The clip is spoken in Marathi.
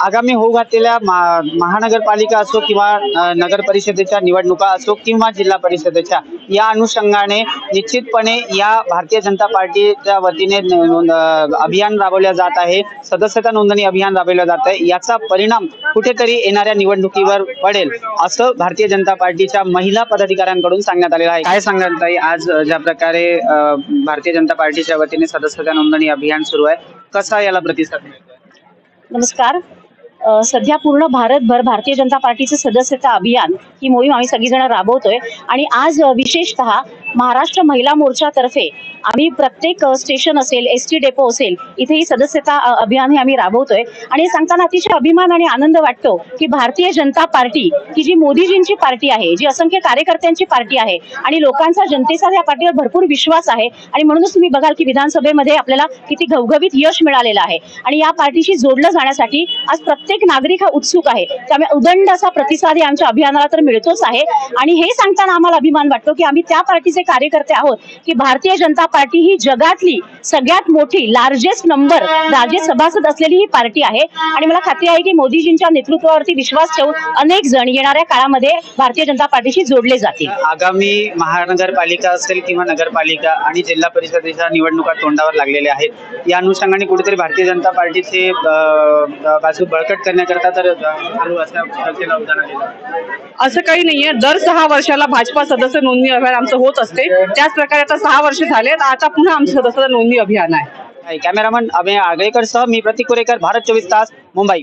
आगामी होऊ घातलेल्या महानगरपालिका असो किंवा नगर परिषदेच्या निवडणुका असो किंवा जिल्हा परिषदेच्या या अनुषंगाने निश्चितपणे या भारतीय जनता पार्टीच्या वतीने अभियान राबवल्या जात आहे. सदस्यता नोंदणी अभियान राबवलं जात आहे. याचा परिणाम कुठेतरी येणाऱ्या निवडणुकीवर पडेल असं भारतीय जनता पार्टीच्या महिला पदाधिकाऱ्यांकडून सांगण्यात आलेलं आहे. काय सांगण्यात ताई? आज ज्या प्रकारे भारतीय जनता पार्टीच्या वतीने सदस्यता नोंदणी अभियान सुरू आहे कसा याला प्रतिसाद मिळतोय? नमस्कार. सध्या पूर्ण भारतभर भारतीय जनता पार्टीचं सदस्यता अभियान ही मोहीम आम्ही सगळीजण राबवतोय. आणि आज विशेषतः महाराष्ट्र महिला मोर्चातर्फे आम्ही प्रत्येक स्टेशन असेल एस टी डेपो असेल इथे ही सदस्यता अभियान हे आम्ही राबवतोय. आणि सांगताना अतिशय अभिमान आणि आनंद वाटतो की भारतीय जनता पार्टी ही जी मोदीजींची पार्टी आहे जी असंख्य कार्यकर्त्यांची पार्टी आहे आणि लोकांचा जनतेचा या पार्टीवर भरपूर विश्वास आहे आणि म्हणूनच तुम्ही बघाल की विधानसभेमध्ये आपल्याला किती घवघवीत यश मिळालेलं आहे. आणि या पार्टीशी जोडलं जाण्यासाठी आज प्रत्येक नागरिक हा उत्सुक आहे. त्यामुळे उदंड असा प्रतिसाद हे आमच्या अभियानाला तर मिळतोच आहे. आणि हे सांगताना आम्हाला अभिमान वाटतो की आम्ही त्या पार्टीचे कार्यकर्ते आहोत की भारतीय जनता पार्टी ही जगातली सगळ्यात मोठी लार्जेस्ट नंबर लार्जेस्ट सभासद असलेली ही पार्टी आहे. आणि मला खात्री आहे की मोदीजींच्या नेतृत्वावरती विश्वास ठेवून अनेक जण येणाऱ्या काळामध्ये भारतीय जनता पार्टीशी जोडले जातील. आगामी महानगरपालिका असेल किंवा नगरपालिका आणि जिल्हा परिषदेच्या निवडणुका तोंडावर लागलेल्या आहेत या अनुषंगाने कुठेतरी भारतीय जनता पार्टीचे बाजू बळकट करण्याकरता तर असं काही नाहीये. दर सहा वर्षाला भाजपा सदस्य नोंदणी अभियान आमचं होत असते. त्याच प्रकारे आता सहा वर्ष झालेत. आता पुन्हा आमचं सदस्य नोंदणी अभियान आहे. कॅमेरामन अभय आगळेकर सह मी प्रतीक कुरेकर भारत चोवीस तास मुंबई.